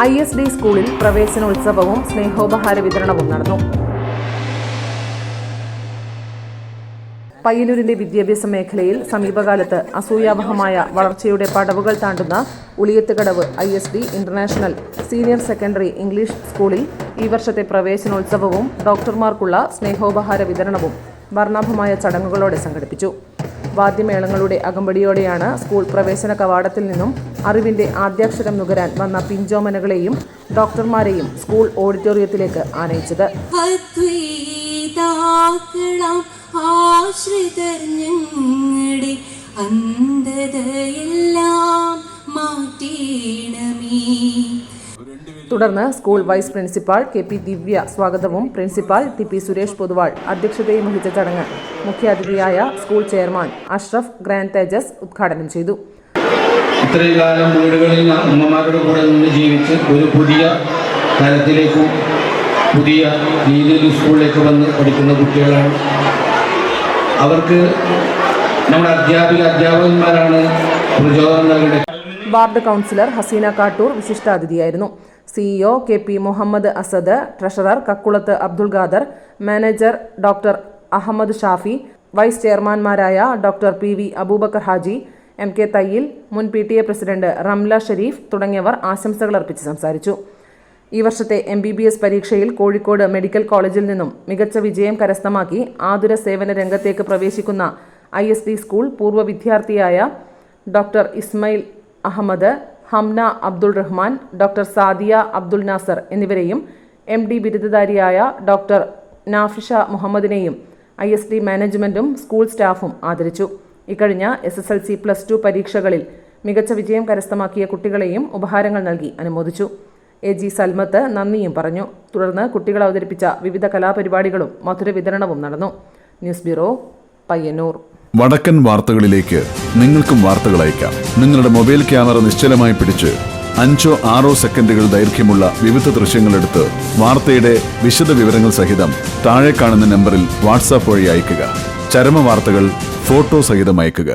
I S D സ്കൂളിൽ പ്രവേശനോത്സവവും സ്നേഹോപഹാര വിതരണവും നടന്നു. പയ്യന്നൂരിന്റെ വിദ്യാഭ്യാസ മേഖലയിൽ സമീപകാലത്ത് അസൂയാവഹമായ വളർച്ചയുടെ പടവുകൾ താണ്ടുന്ന Uliyathukadavu I S D international senior secondary English സ്കൂളിൽ ഈ വർഷത്തെ പ്രവേശനോത്സവവും ഡോക്ടർമാർക്കുള്ള സ്നേഹോപഹാര വിതരണവും വർണാഭമായ ചടങ്ങുകളോടെ സംഘടിപ്പിച്ചു. വാദ്യമേളങ്ങളുടെ അകമ്പടിയോടെയാണ് സ്കൂൾ പ്രവേശന കവാടത്തിൽ നിന്നും അറിവിന്റെ ആദ്യാക്ഷരം നുകരാൻ വന്ന പിഞ്ചോമനകളെയും ഡോക്ടർമാരെയും സ്കൂൾ ഓഡിറ്റോറിയത്തിലേക്ക് ആനയിച്ചത്. തുടർന്ന് school vice principal K P Divya സ്വാഗതവും principal T P Suresh Poduval അധ്യക്ഷതയും വഹിച്ച ചടങ്ങ് മുഖ്യാതിഥിയായ school chairman Ashraf grand Thejas ഉദ്ഘാടനം ചെയ്തു. ഇത്രയും കാലം വീടുകളിൽ അമ്മമാരുടെ കൂടെ നിന്ന് ജീവിച്ച് ഒരു പുതിയ തലത്തിലേക്കും പുതിയ രീതിയിൽ സ്കൂളിലേക്ക് വന്ന് പഠിക്കുന്ന കുട്ടികളാണ്. അവർക്ക് നമ്മുടെ അധ്യാപിക അധ്യാപകന്മാരാണ് പ്രചോദനം നൽകേണ്ടത്. Ward councillor Haseena Kattoor വിശിഷ്ടാതിഥിയായിരുന്നു. CEO K P Muhammad Asad treasurer Kakkulath Abdul Khader manager doctor Ahammed Shafi vice ചെയർമാൻമാരായ doctor P V Aboobacker Haji M K Thayyil മുൻ P T A president Ramla Shareef തുടങ്ങിയവർ ആശംസകൾ അർപ്പിച്ച് സംസാരിച്ചു. ഈ വർഷത്തെ എം ബി ബി എസ് പരീക്ഷയിൽ Kozhikode medical കോളേജിൽ നിന്നും മികച്ച വിജയം കരസ്ഥമാക്കി ആതുര സേവന രംഗത്തേക്ക് പ്രവേശിക്കുന്ന ഐ എസ് ഡി സ്കൂൾ പൂർവ വിദ്യാർത്ഥിയായ ഡോക്ടർ ഇസ്മയിൽ അഹമ്മദ് ഹംന അബ്ദുൾ റഹ്മാൻ ഡോക്ടർ സാദിയ അബ്ദുൾ നാസർ എന്നിവരെയും എം ഡി ബിരുദധാരിയായ ഡോക്ടർ നാഫിഷ മുഹമ്മദിനെയും ഐ എസ് ഡി സ്കൂൾ സ്റ്റാഫും ആദരിച്ചു. ഇക്കഴിഞ്ഞ S S L C plus two പരീക്ഷകളിൽ മികച്ച വിജയം കരസ്ഥമാക്കിയ കുട്ടികളെയും ഉപഹാരങ്ങൾ നൽകി അനുമോദിച്ചു. എ ജി സൽമത്ത് നന്ദിയും പറഞ്ഞു. തുടർന്ന് കുട്ടികൾ അവതരിപ്പിച്ച വിവിധ കലാപരിപാടികളും മധുര വിതരണവും നടന്നു. News bureau Payyanur. വടക്കൻ വാർത്തകളിലേക്ക് നിങ്ങൾക്കും വാർത്തകൾ അയക്കാം. നിങ്ങളുടെ മൊബൈൽ ക്യാമറ നിശ്ചലമായി പിടിച്ച് അഞ്ചോ ആറോ സെക്കൻഡുകൾ ദൈർഘ്യമുള്ള വിവിധ ദൃശ്യങ്ങളെടുത്ത് വാർത്തയുടെ വിശദ വിവരങ്ങൾ സഹിതം താഴെ കാണുന്ന നമ്പറിൽ വാട്സാപ്പ് വഴി അയയ്ക്കുക. ചരമ വാർത്തകൾ ഫോട്ടോ സഹിതം അയയ്ക്കുക